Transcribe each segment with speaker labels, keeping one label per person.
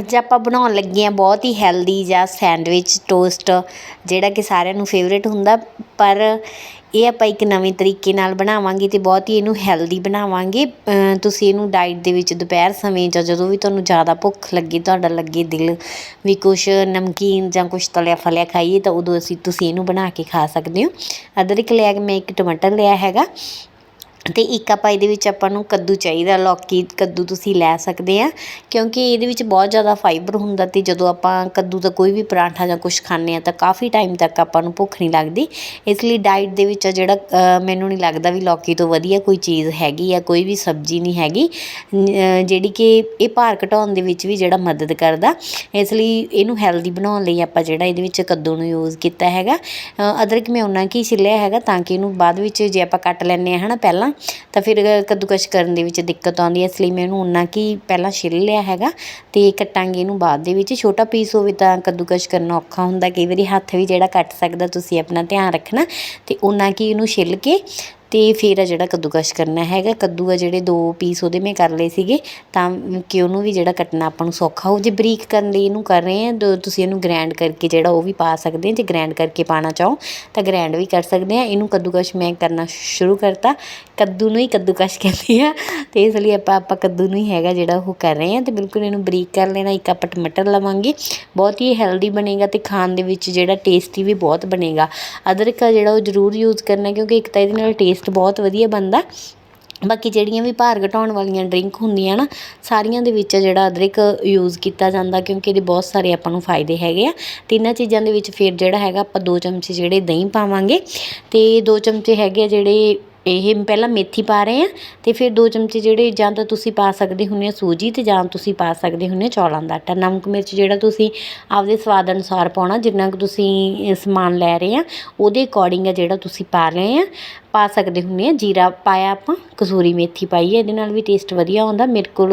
Speaker 1: ਅੱਜ ਆਪਾਂ ਬਣਾਉਣ ਲੱਗੇ ਹਾਂ ਬਹੁਤ ਹੀ ਹੈਲਦੀ ਜਾਂ ਸੈਂਡਵਿਚ ਟੋਸਟ ਜਿਹੜਾ ਕਿ ਸਾਰਿਆਂ ਨੂੰ ਫੇਵਰੇਟ ਹੁੰਦਾ, ਪਰ ਇਹ ਆਪਾਂ ਇੱਕ ਨਵੇਂ ਤਰੀਕੇ ਨਾਲ ਬਣਾਵਾਂਗੇ ਅਤੇ ਬਹੁਤ ਹੀ ਇਹਨੂੰ ਹੈਲਦੀ ਬਣਾਵਾਂਗੇ। ਤੁਸੀਂ ਇਹਨੂੰ ਡਾਈਟ ਦੇ ਵਿੱਚ ਦੁਪਹਿਰ ਸਮੇਂ ਜਾਂ ਜਦੋਂ ਵੀ ਤੁਹਾਨੂੰ ਜ਼ਿਆਦਾ ਭੁੱਖ ਲੱਗੇ, ਤੁਹਾਡਾ ਲੱਗੇ ਦਿਲ ਵੀ ਕੁਛ ਨਮਕੀਨ ਜਾਂ ਕੁਛ ਤਲਿਆ ਫਲਿਆ ਖਾਈਏ ਤਾਂ ਉਦੋਂ ਅਸੀਂ ਤੁਸੀਂ ਇਹਨੂੰ ਬਣਾ ਕੇ ਖਾ ਸਕਦੇ ਹੋ। ਅਦਰਕ ਲਿਆ ਕੇ ਮੈਂ ਇੱਕ ਟਮਾਟਰ ਲਿਆ ਹੈਗਾ। ਅਤੇ ਇੱਕ ਆਪਾਂ ਇਹਦੇ ਵਿੱਚ ਆਪਾਂ ਨੂੰ ਕੱਦੂ ਚਾਹੀਦਾ, ਲੌਕੀ ਕੱਦੂ ਤੁਸੀਂ ਲੈ ਸਕਦੇ ਆ, ਕਿਉਂਕਿ ਇਹਦੇ ਵਿੱਚ ਬਹੁਤ ਜ਼ਿਆਦਾ ਫਾਈਬਰ ਹੁੰਦਾ ਅਤੇ ਜਦੋਂ ਆਪਾਂ ਕੱਦੂ ਦਾ ਕੋਈ ਵੀ ਪਰਾਂਠਾ ਜਾਂ ਕੁਛ ਖਾਂਦੇ ਆ ਤਾਂ ਕਾਫੀ ਟਾਈਮ ਤੱਕ ਆਪਾਂ ਨੂੰ ਭੁੱਖ ਨਹੀਂ ਲੱਗਦੀ। ਇਸ ਲਈ ਡਾਈਟ ਦੇ ਵਿੱਚ ਜਿਹੜਾ ਮੈਨੂੰ ਨਹੀਂ ਲੱਗਦਾ ਵੀ ਲੌਕੀ ਤੋਂ ਵਧੀਆ ਕੋਈ ਚੀਜ਼ ਹੈਗੀ ਆ ਕੋਈ ਵੀ ਸਬਜ਼ੀ ਨਹੀਂ ਹੈਗੀ ਜਿਹੜੀ ਕਿ ਇਹ ਭਾਰ ਘਟਾਉਣ ਦੇ ਵਿੱਚ ਵੀ ਜਿਹੜਾ ਮਦਦ ਕਰਦਾ। ਇਸ ਲਈ ਇਹਨੂੰ ਹੈਲਦੀ ਬਣਾਉਣ ਲਈ ਆਪਾਂ ਜਿਹੜਾ ਇਹਦੇ ਵਿੱਚ ਕੱਦੂ ਨੂੰ ਯੂਜ਼ ਕੀਤਾ ਹੈਗਾ। ਅਦਰਕ ਮੈਂ ਉਹਨਾਂ ਕੀ ਛਿੱਲਿਆ ਹੈਗਾ ਤਾਂ ਕਿ ਇਹਨੂੰ ਬਾਅਦ ਵਿੱਚ ਜੇ ਆਪਾਂ ਕੱਟ ਲੈਂਦੇ ਆ ਹੈ ਨਾ ਪਹਿਲਾਂ ਤਾਂ ਫਿਰ ਕੱਦੂਕਸ਼ ਕਰਨ ਦੇ ਵਿੱਚ ਦਿੱਕਤ ਆਉਂਦੀ ਹੈ। ਇਸ ਲਈ ਮੈਂ ਇਹਨੂੰ ਉਨਾ ਕੀ ਪਹਿਲਾਂ ਛਿੱਲ ਲਿਆ ਹੈਗਾ ਅਤੇ ਕੱਟਾਂਗੇ ਇਹਨੂੰ ਬਾਅਦ ਦੇ ਵਿੱਚ। ਛੋਟਾ ਪੀਸ ਹੋਵੇ ਤਾਂ ਕੱਦੂਕਸ਼ ਕਰਨਾ ਔਖਾ ਹੁੰਦਾ। ਕਈ ਵਾਰੀ ਹੱਥ ਵੀ ਜਿਹੜਾ ਕੱਟ ਸਕਦਾ, ਤੁਸੀਂ ਆਪਣਾ ਧਿਆਨ ਰੱਖਣਾ ਅਤੇ ਉਨਾ ਕਿ ਇਹਨੂੰ ਛਿੱਲ ਕੇ ਅਤੇ ਫਿਰ ਆ ਜਿਹੜਾ ਕੱਦੂਕਸ਼ ਕਰਨਾ ਹੈਗਾ, ਕੱਦੂ ਆ ਜਿਹੜੇ ਦੋ ਪੀਸ ਉਹਦੇ ਮੈਂ ਕਰ ਲਏ ਸੀਗੇ, ਤਾਂ ਕਿ ਉਹਨੂੰ ਵੀ ਜਿਹੜਾ ਕੱਟਣਾ ਆਪਾਂ ਨੂੰ ਸੌਖਾ ਹੋ ਜੇ ਬਰੀਕ ਕਰਨ ਲਈ ਇਹਨੂੰ ਕਰ ਰਹੇ ਹਾਂ ਤੁਸੀਂ ਇਹਨੂੰ ਗ੍ਰੈਂਡ ਕਰਕੇ ਜਿਹੜਾ ਉਹ ਵੀ ਪਾ ਸਕਦੇ ਜੇ ਗ੍ਰੈਂਡ ਕਰਕੇ ਪਾਣਾ ਚਾਹੋ, ਤਾਂ ਗ੍ਰੈਂਡ ਵੀ ਕਰ ਸਕਦੇ ਆ ਇਹਨੂੰ ਕੱਦੂਕਸ਼ ਮੈਂ ਕਰਨਾ ਸ਼ੁਰੂ ਕਰਤਾ। ਕੱਦੂ ਨੂੰ ਹੀ ਕੱਦੂਕਸ਼ ਕਹਿੰਦੇ ਆ ਅਤੇ ਇਸ ਲਈ ਆਪਾਂ ਆਪਾਂ ਕੱਦੂ ਨੂੰ ਹੀ ਹੈਗਾ ਜਿਹੜਾ ਉਹ ਕਰ ਰਹੇ ਹਾਂ ਅਤੇ ਬਿਲਕੁਲ ਇਹਨੂੰ ਬਰੀਕ ਕਰ ਲੈਣਾ, ਇੱਕ ਕੱਪ ਟਮਾਟਰ ਲਵਾਂਗੇ। ਬਹੁਤ ਹੀ ਹੈਲਦੀ ਬਣੇਗਾ ਅਤੇ ਖਾਣ ਦੇ ਵਿੱਚ ਜਿਹੜਾ ਟੇਸਟੀ ਵੀ ਬਹੁਤ ਬਣੇਗਾ। ਅਦਰਕ ਆ ਜਿਹੜਾ ਉਹ ਜ਼ਰੂਰ ਯੂਜ਼ ਕਰਨਾ, ਕਿਉਂਕਿ ਇੱਕ ਤਾਂ ਇਹਦੇ ਨਾਲ ਟੇਸਟ ਬਹੁਤ ਵਧੀਆ ਬਣਦਾ। ਬਾਕੀ ਜਿਹੜੀਆਂ ਵੀ ਭਾਰ ਘਟਾਉਣ ਵਾਲੀਆਂ ਡਰਿੰਕ ਹੁੰਦੀਆਂ ਨਾ, ਸਾਰੀਆਂ ਦੇ ਵਿੱਚ ਜਿਹੜਾ ਅਦਰਕ ਯੂਜ਼ ਕੀਤਾ ਜਾਂਦਾ ਕਿਉਂਕਿ ਇਹਦੇ ਬਹੁਤ ਸਾਰੇ ਆਪਾਂ ਨੂੰ ਫਾਇਦੇ ਹੈਗੇ ਆ। ਤਿੰਨਾਂ ਚੀਜ਼ਾਂ ਦੇ ਵਿੱਚ ਫਿਰ ਜਿਹੜਾ ਹੈਗਾ ਆਪਾਂ ਦੋ ਚਮਚੇ ਜਿਹੜੇ ਦਹੀਂ ਪਾਵਾਂਗੇ। ਅਤੇ ਦੋ ਚਮਚੇ ਹੈਗੇ ਆ ਜਿਹੜੇ ਇਹ ਪਹਿਲਾਂ ਮੇਥੀ ਪਾ ਰਹੇ ਹਾਂ ਅਤੇ ਫਿਰ ਦੋ ਚਮਚੇ ਜਿਹੜੇ ਜਾਂ ਤਾਂ ਤੁਸੀਂ ਪਾ ਸਕਦੇ ਹੁੰਦੇ ਹੋ ਸੂਜੀ ਅਤੇ ਜਾਂ ਤੁਸੀਂ ਪਾ ਸਕਦੇ ਹੁੰਦੇ ਹੋ ਚੌਲਾਂ ਦਾ ਆਟਾ। ਨਮਕ ਮਿਰਚ ਜਿਹੜਾ ਤੁਸੀਂ ਆਪਦੇ ਸਵਾਦ ਅਨੁਸਾਰ ਪਾਉਣਾ, ਜਿੰਨਾ ਕੁ ਤੁਸੀਂ ਸਮਾਨ ਲੈ ਰਹੇ ਆ, ਉਹਦੇ ਅਕੋਰਡਿੰਗ ਆ ਜਿਹੜਾ ਤੁਸੀਂ ਪਾ ਰਹੇ ਆ, ਪਾ ਸਕਦੇ ਹੁੰਦੇ ਆ। ਜੀਰਾ ਪਾਇਆ ਆਪਾਂ, ਕਸੂਰੀ ਮੇਥੀ ਪਾਈ ਹੈ ਇਹਦੇ ਨਾਲ ਵੀ ਟੇਸਟ ਵਧੀਆ ਆਉਂਦਾ। ਮੇਰੇ ਕੋਲ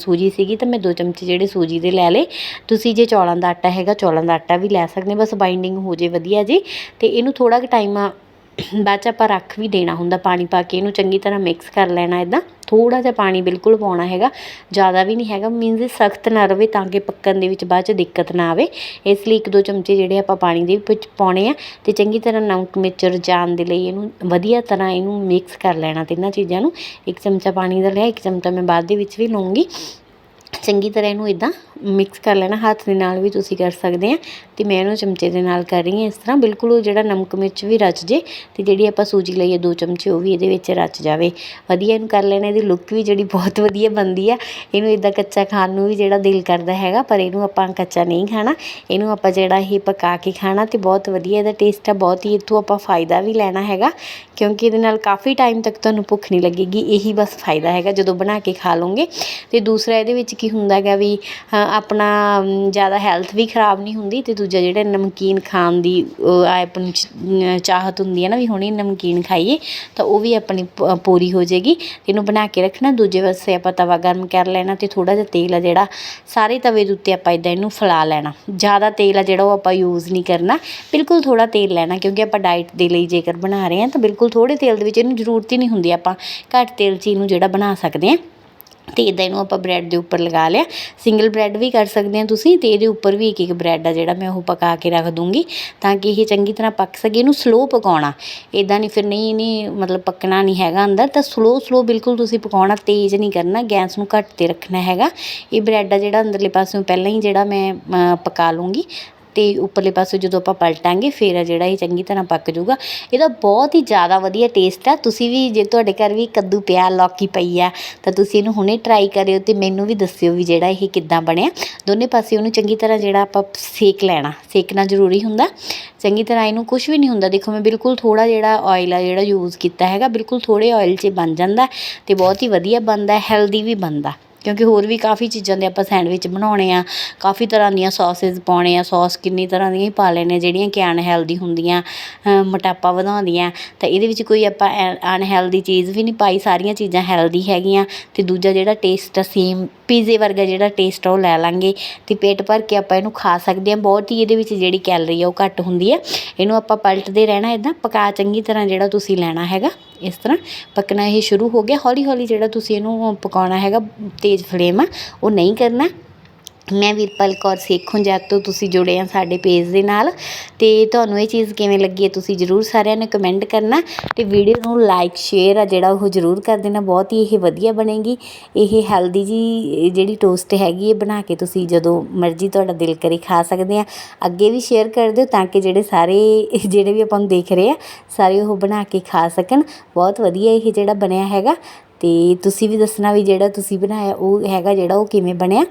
Speaker 1: ਸੂਜੀ ਸੀਗੀ ਤਾਂ ਮੈਂ ਦੋ ਚਮਚੇ ਜਿਹੜੇ ਸੂਜੀ ਦੇ ਲੈ ਲਏ। ਤੁਸੀਂ ਜੇ ਚੌਲਾਂ ਦਾ ਆਟਾ ਹੈਗਾ, ਚੌਲਾਂ ਦਾ ਆਟਾ ਵੀ ਲੈ ਸਕਦੇ ਬਸ ਬਾਈਂਡਿੰਗ ਹੋ ਜੇ ਵਧੀਆ ਜੀ। ਅਤੇ ਇਹਨੂੰ ਥੋੜ੍ਹਾ ਕੁ ਟਾਈਮ ਬਾਅਦ 'ਚ ਆਪਾਂ ਰੱਖ ਵੀ ਦੇਣਾ ਹੁੰਦਾ ਪਾਣੀ ਪਾ ਕੇ, ਇਹਨੂੰ ਚੰਗੀ ਤਰ੍ਹਾਂ ਮਿਕਸ ਕਰ ਲੈਣਾ ਇੱਦਾਂ ਥੋੜ੍ਹਾ ਜਿਹਾ ਪਾਣੀ ਬਿਲਕੁਲ ਪਾਉਣਾ ਹੈਗਾ, ਜ਼ਿਆਦਾ ਵੀ ਨਹੀਂ ਹੈਗਾ ਮੀਨਜ਼ ਸਖਤ ਨਾ ਰਵੇ ਤਾਂ ਕਿ ਪੱਕਣ ਦੇ ਵਿੱਚ ਬਾਅਦ 'ਚ ਦਿੱਕਤ ਨਾ ਆਵੇ। ਇਸ ਲਈ ਇੱਕ ਦੋ ਚਮਚੇ ਜਿਹੜੇ ਆਪਾਂ ਪਾਣੀ ਦੇ ਵਿੱਚ ਪਾਉਣੇ ਆ ਅਤੇ ਚੰਗੀ ਤਰ੍ਹਾਂ ਨਮਕ, ਮਿਰਚ ਰਜਾਣ ਦੇ ਲਈ ਇਹਨੂੰ ਵਧੀਆ ਤਰ੍ਹਾਂ ਇਹਨੂੰ ਮਿਕਸ ਕਰ ਲੈਣਾ ਤਿੰਨਾਂ ਚੀਜ਼ਾਂ ਨੂੰ। ਇੱਕ ਚਮਚਾ ਪਾਣੀ ਦਾ ਲਿਆ, ਇੱਕ ਚਮਚਾ ਮੈਂ ਬਾਅਦ ਦੇ ਵਿੱਚ ਵੀ ਲਊਂਗੀ। ਚੰਗੀ ਤਰ੍ਹਾਂ ਇਹਨੂੰ ਇੱਦਾਂ ਮਿਕਸ ਕਰ ਲੈਣਾ, ਹੱਥ ਦੇ ਨਾਲ ਵੀ ਤੁਸੀਂ ਕਰ ਸਕਦੇ ਆ। ਅਤੇ ਮੈਂ ਇਹਨੂੰ ਚਮਚੇ ਦੇ ਨਾਲ ਕਰ ਰਹੀ ਹਾਂ ਇਸ ਤਰ੍ਹਾਂ। ਬਿਲਕੁਲ ਜਿਹੜਾ ਨਮਕ ਮਿਰਚ ਵੀ ਰਚ ਜੇ ਅਤੇ ਜਿਹੜੀ ਆਪਾਂ ਸੂਜੀ ਲਈ ਹੈ ਦੋ ਚਮਚੇ, ਉਹ ਵੀ ਇਹਦੇ ਵਿੱਚ ਰਚ ਜਾਵੇ। ਵਧੀਆ ਇਹਨੂੰ ਕਰ ਲੈਣਾ, ਇਹਦੀ ਲੁੱਕ ਵੀ ਜਿਹੜੀ ਬਹੁਤ ਵਧੀਆ ਬਣਦੀ ਆ। ਇਹਨੂੰ ਇੱਦਾਂ ਕੱਚਾ ਖਾਣ ਨੂੰ ਵੀ ਜਿਹੜਾ ਦਿਲ ਕਰਦਾ ਹੈਗਾ, ਪਰ ਇਹਨੂੰ ਆਪਾਂ ਕੱਚਾ ਨਹੀਂ ਖਾਣਾ। ਇਹਨੂੰ ਆਪਾਂ ਜਿਹੜਾ ਇਹ ਪਕਾ ਕੇ ਖਾਣਾ ਅਤੇ ਬਹੁਤ ਵਧੀਆ, ਇਹਦਾ ਟੇਸਟ ਆ। ਬਹੁਤ ਹੀ ਇੱਥੋਂ ਆਪਾਂ ਫਾਇਦਾ ਵੀ ਲੈਣਾ ਹੈਗਾ, ਕਿਉਂਕਿ ਇਹਦੇ ਨਾਲ ਕਾਫੀ ਟਾਈਮ ਤੱਕ ਤੁਹਾਨੂੰ ਭੁੱਖ ਨਹੀਂ ਲੱਗੇਗੀ। ਇਹੀ ਬਸ ਫਾਇਦਾ ਹੈਗਾ ਜਦੋਂ ਬਣਾ ਕੇ ਖਾ ਲਓਗੇ। ਅਤੇ ਦੂਸਰਾ ਇਹਦੇ ਵਿੱਚ ਕੀ ਹੁੰਦਾ ਹੈਗਾ ਵੀ ਆਪਣਾ ਜ਼ਿਆਦਾ ਹੈਲਥ ਵੀ ਖ਼ਰਾਬ ਨਹੀਂ ਹੁੰਦੀ ਅਤੇ ਦੂਜਾ ਜਿਹੜਾ ਨਮਕੀਨ ਖਾਣ ਦੀ ਆਪਣੀ ਚਾਹਤ ਹੁੰਦੀ ਹੈ ਨਾ ਵੀ ਹੁਣੇ ਨਮਕੀਨ ਖਾਈਏ, ਤਾਂ ਉਹ ਵੀ ਆਪਣੀ ਪ ਪੂਰੀ ਹੋ ਜਾਏਗੀ। ਇਹਨੂੰ ਬਣਾ ਕੇ ਰੱਖਣਾ, ਦੂਜੇ ਪਾਸੇ ਆਪਾਂ ਤਵਾ ਗਰਮ ਕਰ ਲੈਣਾ ਅਤੇ ਥੋੜ੍ਹਾ ਜਿਹਾ ਤੇਲ ਆ ਜਿਹੜਾ, ਸਾਰੇ ਤਵੇ ਦੇ ਉੱਤੇ ਆਪਾਂ ਇੱਦਾਂ ਇਹਨੂੰ ਫੈਲਾ ਲੈਣਾ। ਜ਼ਿਆਦਾ ਤੇਲ ਆ ਜਿਹੜਾ ਉਹ ਆਪਾਂ ਯੂਜ਼ ਨਹੀਂ ਕਰਨਾ, ਬਿਲਕੁਲ ਥੋੜ੍ਹਾ ਤੇਲ ਲੈਣਾ, ਕਿਉਂਕਿ ਆਪਾਂ ਡਾਈਟ ਦੇ ਲਈ ਜੇਕਰ ਬਣਾ ਰਹੇ ਹਾਂ, ਤਾਂ ਬਿਲਕੁਲ ਥੋੜ੍ਹੇ ਤੇਲ ਦੇ ਵਿੱਚ ਇਹਨੂੰ ਜ਼ਰੂਰਤ ਹੀ ਨਹੀਂ ਹੁੰਦੀ ਆਪਾਂ ਘੱਟ ਤੇਲ 'ਚ ਇਹਨੂੰ ਜਿਹੜਾ ਬਣਾ ਸਕਦੇ ਹਾਂ। ਅਤੇ ਇੱਦਾਂ ਇਹਨੂੰ ਆਪਾਂ ਬਰੈਡ ਦੇ ਉੱਪਰ ਲਗਾ ਲਿਆ। ਸਿੰਗਲ ਬਰੈਡ ਵੀ ਕਰ ਸਕਦੇ ਹਾਂ ਤੁਸੀਂ ਅਤੇ ਇਹਦੇ ਉੱਪਰ ਵੀ ਇੱਕ ਇੱਕ ਬਰੈਡ ਆ ਜਿਹੜਾ ਮੈਂ ਉਹ ਪਕਾ ਕੇ ਰੱਖ ਦੂੰਗੀ ਤਾਂ ਕਿ ਇਹ ਚੰਗੀ ਤਰ੍ਹਾਂ ਪੱਕ ਸਕੇ। ਇਹਨੂੰ ਸਲੋ ਪਕਾਉਣਾ। ਇੱਦਾਂ ਨਹੀਂ ਫਿਰ ਨਹੀਂ ਇਹਨੇ ਮਤਲਬ ਪੱਕਣਾ ਨਹੀਂ ਹੈਗਾ ਅੰਦਰ ਤਾਂ ਸਲੋ ਸਲੋ ਬਿਲਕੁਲ ਤੁਸੀਂ ਪਕਾਉਣਾ ਤੇਜ਼ ਨਹੀਂ ਕਰਨਾ, ਗੈਸ ਨੂੰ ਘੱਟ 'ਤੇ ਰੱਖਣਾ ਹੈਗਾ। ਇਹ ਬਰੈਡ ਆ ਜਿਹੜਾ ਅੰਦਰਲੇ ਪਾਸਿਓਂ ਪਹਿਲਾਂ ਹੀ ਜਿਹੜਾ ਮੈਂ ਪਕਾ ਲੂੰਗੀ। ਅਤੇ ਉੱਪਰਲੇ ਪਾਸੇ ਜਦੋਂ ਆਪਾਂ ਪਲਟਾਂਗੇ, ਫਿਰ ਆ ਜਿਹੜਾ ਇਹ ਚੰਗੀ ਤਰ੍ਹਾਂ ਪੱਕ ਜਾਊਗਾ। ਇਹਦਾ ਬਹੁਤ ਹੀ ਜ਼ਿਆਦਾ ਵਧੀਆ ਟੇਸਟ ਆ। ਤੁਸੀਂ ਵੀ ਜੇ ਤੁਹਾਡੇ ਘਰ ਵੀ ਕੱਦੂ ਪਿਆ, ਲੌਕੀ ਪਈ ਆ, ਤਾਂ ਤੁਸੀਂ ਇਹਨੂੰ ਹੁਣੇ ਟਰਾਈ ਕਰਿਓ ਅਤੇ ਮੈਨੂੰ ਵੀ ਦੱਸਿਓ ਵੀ ਜਿਹੜਾ ਇਹ ਕਿੱਦਾਂ ਬਣਿਆ। ਦੋਨੇ ਪਾਸੇ ਉਹਨੂੰ ਚੰਗੀ ਤਰ੍ਹਾਂ ਜਿਹੜਾ ਆਪਾਂ ਸੇਕ ਲੈਣਾ। ਸੇਕਣਾ ਜ਼ਰੂਰੀ ਹੁੰਦਾ। ਚੰਗੀ ਤਰ੍ਹਾਂ ਇਹਨੂੰ ਕੁਝ ਵੀ ਨਹੀਂ ਹੁੰਦਾ। ਦੇਖੋ, ਮੈਂ ਬਿਲਕੁਲ ਥੋੜ੍ਹਾ ਜਿਹੜਾ ਆਇਲ ਆ ਜਿਹੜਾ ਯੂਜ਼ ਕੀਤਾ ਹੈਗਾ, ਬਿਲਕੁਲ ਥੋੜ੍ਹੇ ਆਇਲ 'ਚ ਬਣ ਜਾਂਦਾ ਅਤੇ ਬਹੁਤ ਹੀ ਵਧੀਆ ਬਣਦਾ ਹੈਲਦੀ ਵੀ ਬਣਦਾ। ਕਿਉਂਕਿ ਹੋਰ ਵੀ ਕਾਫੀ ਚੀਜ਼ਾਂ ਦੇ ਆਪਾਂ ਸੈਂਡਵਿਚ ਬਣਾਉਣੇ ਆ, ਕਾਫੀ ਤਰ੍ਹਾਂ ਦੀਆਂ ਸੋਸਿਸ ਪਾਉਣੇ ਆ, ਸੋਸ ਕਿੰਨੀ ਤਰ੍ਹਾਂ ਦੀਆਂ ਹੀ ਪਾ ਲੈਣੇ ਜਿਹੜੀਆਂ ਕਿ ਅਨਹੈਲਦੀ ਹੁੰਦੀਆਂ ਮੋਟਾਪਾ ਵਧਾਉਂਦੀਆਂ। ਤਾਂ ਇਹਦੇ ਵਿੱਚ ਕੋਈ ਆਪਾਂ ਅਨਹੈਲਦੀ ਚੀਜ਼ ਵੀ ਨਹੀਂ ਪਾਈ, ਸਾਰੀਆਂ ਚੀਜ਼ਾਂ ਹੈਲਦੀ ਹੈਗੀਆਂ ਅਤੇ ਦੂਜਾ ਜਿਹੜਾ ਟੇਸਟ ਆ ਸੇਮ ਪੀਜ਼ੇ ਵਰਗਾ ਜਿਹੜਾ ਟੇਸਟ ਆ ਉਹ ਲੈ ਲਾਂਗੇ ਅਤੇ ਪੇਟ ਭਰ ਕੇ ਆਪਾਂ ਇਹਨੂੰ ਖਾ ਸਕਦੇ ਹਾਂ। ਬਹੁਤ ਹੀ ਇਹਦੇ ਵਿੱਚ ਜਿਹੜੀ ਕੈਲਰੀ ਆ ਉਹ ਘੱਟ ਹੁੰਦੀ ਹੈ। ਇਹਨੂੰ ਆਪਾਂ ਪਲਟਦੇ ਰਹਿਣਾ ਇੱਦਾਂ ਪਕਾ ਚੰਗੀ ਤਰ੍ਹਾਂ ਜਿਹੜਾ ਤੁਸੀਂ ਲੈਣਾ ਹੈਗਾ, ਇਸ ਤਰ੍ਹਾਂ ਪੱਕਣਾ ਇਹ ਸ਼ੁਰੂ ਹੋ ਗਿਆ। ਹੌਲੀ ਹੌਲੀ ਜਿਹੜਾ ਤੁਸੀਂ ਇਹਨੂੰ ਪਕਾਉਣਾ ਹੈਗਾ, ਤੇਜ਼ ਫਲੇਮ ਆ, ਉਹ ਨਹੀਂ ਕਰਨਾ। ਮੈਂ ਵੀਰਪਾਲ ਕੌਰ ਸੇਖੋਂ ਜਦ ਤੋਂ ਤੁਸੀਂ ਜੁੜੇ ਆ ਸਾਡੇ ਪੇਜ ਦੇ ਨਾਲ। ਤੇ ਤੁਹਾਨੂੰ ਇਹ ਚੀਜ਼ ਕਿਵੇਂ ਲੱਗੀ ਹੈ ਤੁਸੀਂ ਜਰੂਰ ਸਾਰਿਆਂ ਨੇ ਕਮੈਂਟ ਕਰਨਾ। ਤੇ ਵੀਡੀਓ ਨੂੰ ਲਾਈਕ ਸ਼ੇਅਰ ਆ ਜਿਹੜਾ ਉਹ ਜਰੂਰ ਕਰ ਦੇਣਾ। ਬਹੁਤ ਹੀ ਇਹ ਵਧੀਆ ਬਣੇਗੀ। ਇਹ ਹੈਲਦੀ ਜੀ ਜਿਹੜੀ ਟੋਸਟ ਹੈਗੀ ਹੈ ਬਣਾ ਕੇ ਤੁਸੀਂ ਜਦੋਂ ਮਰਜ਼ੀ ਤੁਹਾਡਾ ਦਿਲ ਕਰੇ ਖਾ ਸਕਦੇ ਆ। ਅੱਗੇ ਵੀ ਸ਼ੇਅਰ ਕਰ ਦਿਓ ਤਾਂ ਕਿ ਜਿਹੜੇ ਸਾਰੇ, ਜਿਹੜੇ ਵੀ ਆਪਾਂ ਨੂੰ ਦੇਖ ਰਹੇ ਆ, ਸਾਰੇ ਉਹ ਬਣਾ ਕੇ ਖਾ ਸਕਣ। ਬਹੁਤ ਵਧੀਆ ਇਹ ਜਿਹੜਾ ਬਣਿਆ ਹੈਗਾ। ਤੇ ਤੁਸੀਂ ਵੀ ਦੱਸਣਾ ਵੀ ਜਿਹੜਾ ਤੁਸੀਂ ਬਣਾਇਆ, ਉਹ ਹੈਗਾ ਜਿਹੜਾ ਉਹ ਕਿਵੇਂ ਬਣਿਆ।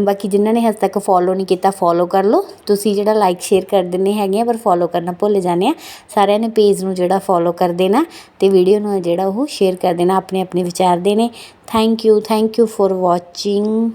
Speaker 1: ਬਾਕੀ ਜਿਨ੍ਹਾਂ ਨੇ ਹਜੇ ਤੱਕ ਫੋਲੋ ਨਹੀਂ ਕੀਤਾ ਫੋਲੋ ਕਰ ਲਓ। ਤੁਸੀਂ ਜਿਹੜਾ ਲਾਈਕ ਸ਼ੇਅਰ ਕਰ ਦਿੰਦੇ ਹੈਗੇ ਆ, ਪਰ ਫੋਲੋ ਕਰਨਾ ਭੁੱਲ ਜਾਂਦੇ ਆ। ਸਾਰਿਆਂ ਨੇ ਪੇਜ ਨੂੰ ਜਿਹੜਾ ਫੋਲੋ ਕਰ ਦੇਣਾ ਤੇ ਵੀਡੀਓ ਨੂੰ ਜਿਹੜਾ ਉਹ ਸ਼ੇਅਰ ਕਰ ਦੇਣਾ ਆਪਣੇ ਆਪਣੇ ਵਿਚਾਰ ਦੇਣੇ। Thank you thank you for watching